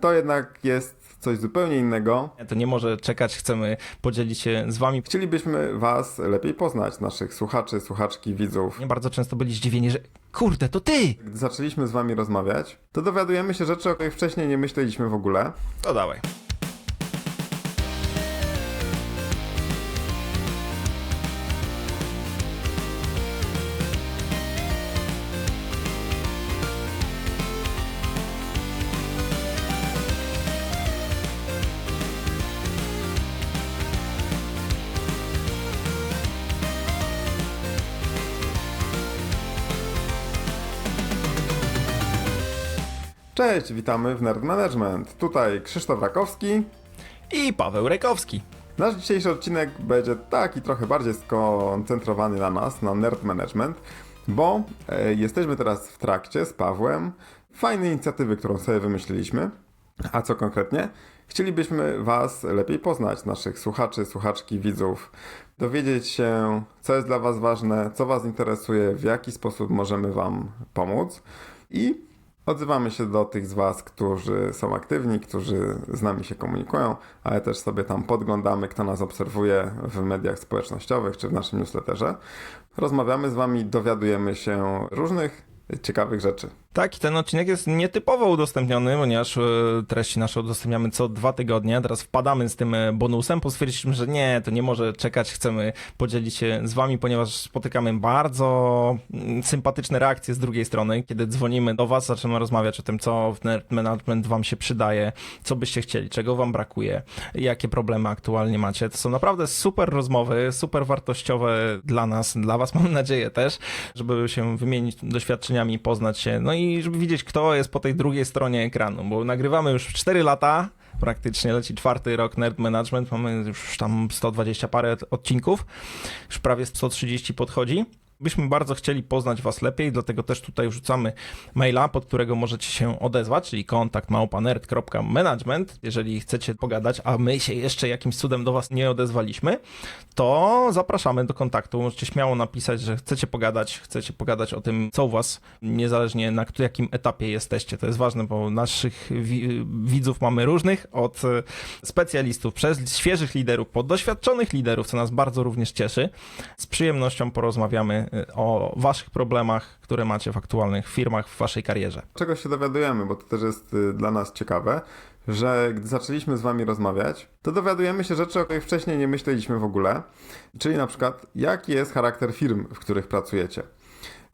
to jednak jest coś zupełnie innego. To nie może czekać, chcemy podzielić się z wami. Chcielibyśmy Was lepiej poznać, naszych słuchaczy, słuchaczki, widzów. Nie bardzo często byli zdziwieni, że kurde, to ty! Gdy zaczęliśmy z Wami rozmawiać, to dowiadujemy się rzeczy, o których wcześniej nie myśleliśmy w ogóle. To dawaj. Cześć, witamy w Nerd Management. Tutaj Krzysztof Rakowski. I Paweł Rejkowski. Nasz dzisiejszy odcinek będzie taki trochę bardziej skoncentrowany na nas, na Nerd Management, bo e, jesteśmy teraz w trakcie z Pawłem fajnej inicjatywy, którą sobie wymyśliliśmy. A co konkretnie? Chcielibyśmy Was lepiej poznać, naszych słuchaczy, słuchaczki, widzów, dowiedzieć się, co jest dla Was ważne, co Was interesuje, w jaki sposób możemy Wam pomóc i Odzywamy się do tych z Was, którzy są aktywni, którzy z nami się komunikują, ale też sobie tam podglądamy, kto nas obserwuje w mediach społecznościowych czy w naszym newsletterze. Rozmawiamy z Wami, dowiadujemy się różnych ciekawych rzeczy. Tak, ten odcinek jest nietypowo udostępniony, ponieważ e, treści nasze udostępniamy co dwa tygodnie. Teraz wpadamy z tym e, bonusem, bo stwierdziliśmy, że nie, to nie może czekać, chcemy podzielić się z wami, ponieważ spotykamy bardzo mm, sympatyczne reakcje z drugiej strony, kiedy dzwonimy do was, zaczynamy rozmawiać o tym, co w Nerd Management wam się przydaje, co byście chcieli, czego wam brakuje, jakie problemy aktualnie macie. To są naprawdę super rozmowy, super wartościowe dla nas, dla was. Mam nadzieję też, żeby się wymienić doświadczeniami, poznać się, no i żeby widzieć, kto jest po tej drugiej stronie ekranu, bo nagrywamy już 4 lata, praktycznie leci czwarty rok Nerd Management, mamy już tam 120 parę odcinków, już prawie 130 podchodzi. Byśmy bardzo chcieli poznać Was lepiej, dlatego też tutaj wrzucamy maila, pod którego możecie się odezwać, czyli kontakt małpanerd.management. Jeżeli chcecie pogadać, a my się jeszcze jakimś cudem do Was nie odezwaliśmy, to zapraszamy do kontaktu. Możecie śmiało napisać, że chcecie pogadać, chcecie pogadać o tym, co u Was, niezależnie na jakim etapie jesteście. To jest ważne, bo naszych wi- widzów mamy różnych, od e, specjalistów, przez świeżych liderów, po doświadczonych liderów, co nas bardzo również cieszy. Z przyjemnością porozmawiamy o Waszych problemach, które macie w aktualnych firmach, w Waszej karierze. Czego się dowiadujemy, bo to też jest y, dla nas ciekawe, że gdy zaczęliśmy z Wami rozmawiać, to dowiadujemy się rzeczy, o których wcześniej nie myśleliśmy w ogóle. Czyli na przykład, jaki jest charakter firm, w których pracujecie.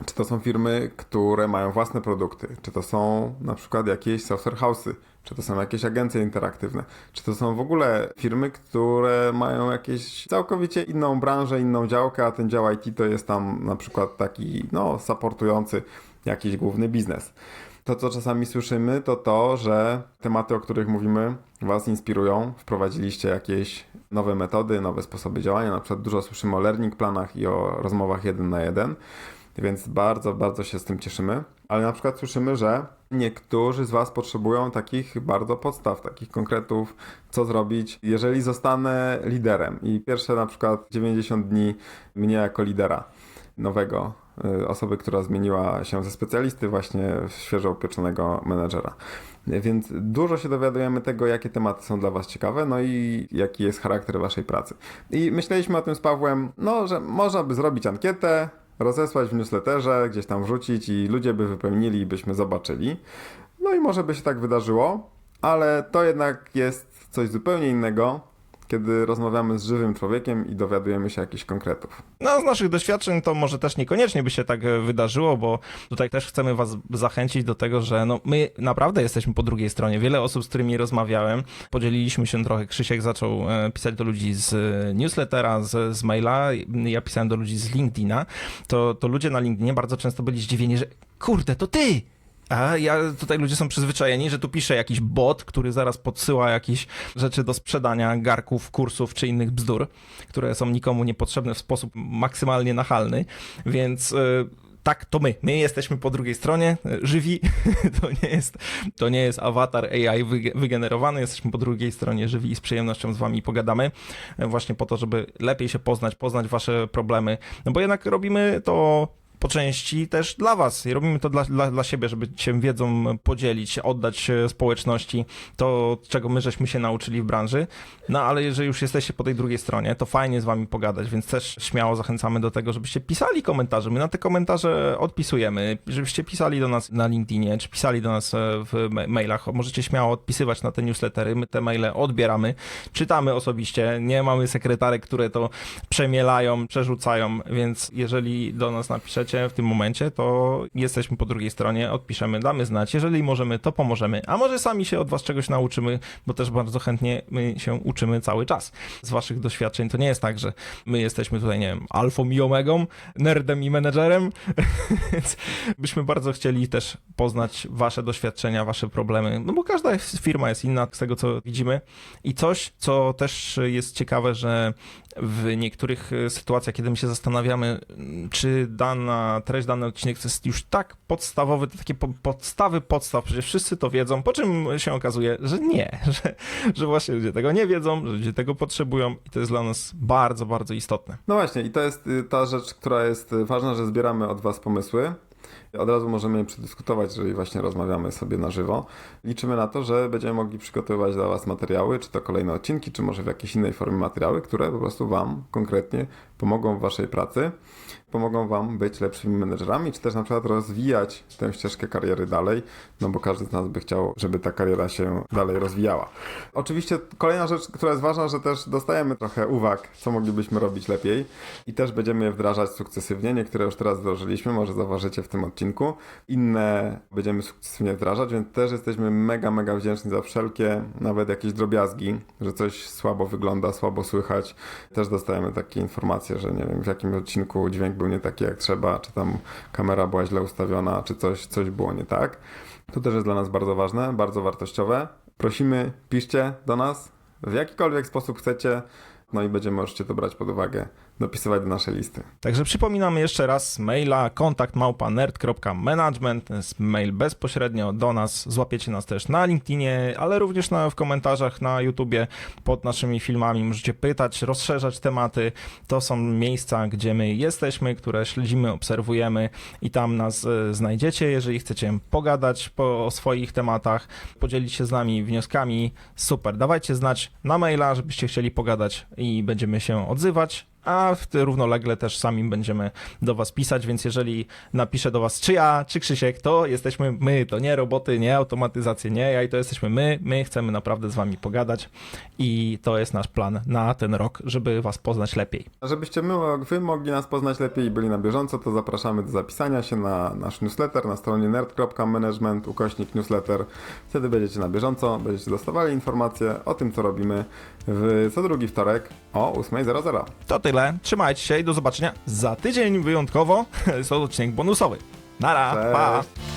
Czy to są firmy, które mają własne produkty? Czy to są na przykład jakieś software house'y? Czy to są jakieś agencje interaktywne? Czy to są w ogóle firmy, które mają jakieś całkowicie inną branżę, inną działkę, a ten dział IT to jest tam na przykład taki, no, supportujący jakiś główny biznes. To, co czasami słyszymy, to to, że tematy, o których mówimy, Was inspirują. Wprowadziliście jakieś nowe metody, nowe sposoby działania. Na przykład dużo słyszymy o learning planach i o rozmowach jeden na jeden, więc bardzo, bardzo się z tym cieszymy. Ale na przykład słyszymy, że niektórzy z Was potrzebują takich bardzo podstaw, takich konkretów, co zrobić, jeżeli zostanę liderem. I pierwsze na przykład 90 dni mnie jako lidera nowego, y, osoby, która zmieniła się ze specjalisty właśnie w świeżo upieczonego menedżera. Więc dużo się dowiadujemy tego, jakie tematy są dla Was ciekawe, no i jaki jest charakter Waszej pracy. I myśleliśmy o tym z Pawłem, no, że można by zrobić ankietę, rozesłać w newsletterze, gdzieś tam wrzucić i ludzie by wypełnili i byśmy zobaczyli. No i może by się tak wydarzyło, ale to jednak jest coś zupełnie innego, kiedy rozmawiamy z żywym człowiekiem i dowiadujemy się jakichś konkretów. No, z naszych doświadczeń to może też niekoniecznie by się tak e, wydarzyło, bo tutaj też chcemy Was zachęcić do tego, że no, my naprawdę jesteśmy po drugiej stronie. Wiele osób, z którymi rozmawiałem, podzieliliśmy się trochę. Krzysiek zaczął e, pisać do ludzi z e, newslettera, z, z maila, ja pisałem do ludzi z LinkedIna. To, to ludzie na LinkedInie bardzo często byli zdziwieni, że kurde, to ty! A ja tutaj ludzie są przyzwyczajeni, że tu pisze jakiś bot, który zaraz podsyła jakieś rzeczy do sprzedania, garków, kursów czy innych bzdur, które są nikomu niepotrzebne w sposób maksymalnie nachalny, więc y, tak, to my. My jesteśmy po drugiej stronie, y, żywi. To nie jest, to nie jest awatar AI wyge- wygenerowany. Jesteśmy po drugiej stronie żywi i z przyjemnością z wami pogadamy. y, Właśnie po to, żeby lepiej się poznać, poznać wasze problemy. No bo jednak robimy to po części też dla was. I robimy to dla, dla, dla siebie, żeby się wiedzą podzielić, oddać społeczności to, czego my żeśmy się nauczyli w branży. No ale jeżeli już jesteście po tej drugiej stronie, to fajnie z wami pogadać, więc też śmiało zachęcamy do tego, żebyście pisali komentarze. My na te komentarze odpisujemy, żebyście pisali do nas na LinkedInie, czy pisali do nas e, w ma- mailach. Możecie śmiało odpisywać na te newslettery. My te maile odbieramy, czytamy osobiście. Nie mamy sekretarek, które to przemielają, przerzucają, więc jeżeli do nas napiszecie w tym momencie, to jesteśmy po drugiej stronie, odpiszemy, damy znać. Jeżeli możemy, to pomożemy. A może sami się od was czegoś nauczymy, bo też bardzo chętnie my się uczymy cały czas. Z waszych doświadczeń to nie jest tak, że my jesteśmy tutaj, nie wiem, alfą i omegą, nerdem i menedżerem, więc byśmy bardzo chcieli też poznać wasze doświadczenia, wasze problemy, no bo każda firma jest inna z tego, co widzimy. I coś, co też jest ciekawe, że w niektórych sytuacjach, kiedy my się zastanawiamy, czy dana treść, dany odcinek to jest już tak podstawowy, takie po, podstawy podstaw, przecież wszyscy to wiedzą, po czym się okazuje, że nie, że, że właśnie ludzie tego nie wiedzą, że ludzie tego potrzebują i to jest dla nas bardzo, bardzo istotne. No właśnie, i to jest y, ta rzecz, która jest y, ważna, że zbieramy od Was pomysły. Od razu możemy je przedyskutować, jeżeli właśnie rozmawiamy sobie na żywo. Liczymy na to, że będziemy mogli przygotowywać dla Was materiały, czy to kolejne odcinki, czy może w jakiejś innej formie materiały, które po prostu Wam konkretnie pomogą w Waszej pracy, pomogą Wam być lepszymi menedżerami, czy też na przykład rozwijać tę ścieżkę kariery dalej, no bo każdy z nas by chciał, żeby ta kariera się dalej rozwijała. Oczywiście kolejna rzecz, która jest ważna, że też dostajemy trochę uwag, co moglibyśmy robić lepiej i też będziemy je wdrażać sukcesywnie. Niektóre już teraz wdrożyliśmy, może zauważycie w tym odcinku. Inne będziemy sukcesywnie wdrażać, więc też jesteśmy mega, mega wdzięczni za wszelkie, nawet jakieś drobiazgi, że coś słabo wygląda, słabo słychać. Też dostajemy takie informacje, że nie wiem, w jakim odcinku dźwięk był nie taki jak trzeba, czy tam kamera była źle ustawiona, czy coś, coś było nie tak. To też jest dla nas bardzo ważne, bardzo wartościowe. Prosimy, piszcie do nas w jakikolwiek sposób chcecie, no i będziemy oczywiście to brać pod uwagę, dopisywać do naszej listy. Także przypominamy jeszcze raz maila kontakt małpa nerd.management, to jest mail bezpośrednio do nas, złapiecie nas też na LinkedInie, ale również na, w komentarzach na YouTubie pod naszymi filmami. Możecie pytać, rozszerzać tematy, to są miejsca, gdzie my jesteśmy, które śledzimy, obserwujemy i tam nas e, znajdziecie, jeżeli chcecie pogadać po, o swoich tematach, podzielić się z nami wnioskami, super, dawajcie znać na maila, żebyście chcieli pogadać i będziemy się odzywać, a w równolegle też sami będziemy do was pisać, więc jeżeli napiszę do was czy ja, czy Krzysiek, to jesteśmy my, to nie roboty, nie automatyzacje, nie ja i to jesteśmy my, my chcemy naprawdę z wami pogadać i to jest nasz plan na ten rok, żeby was poznać lepiej. A żebyście my, wy mogli nas poznać lepiej i byli na bieżąco, to zapraszamy do zapisania się na nasz newsletter na stronie nerd.management ukośnik newsletter. Wtedy będziecie na bieżąco, będziecie dostawali informacje o tym, co robimy w co drugi wtorek o 8.00. To tyle, trzymajcie się i do zobaczenia za tydzień wyjątkowo, jest to odcinek bonusowy. Nara, pa! Cześć!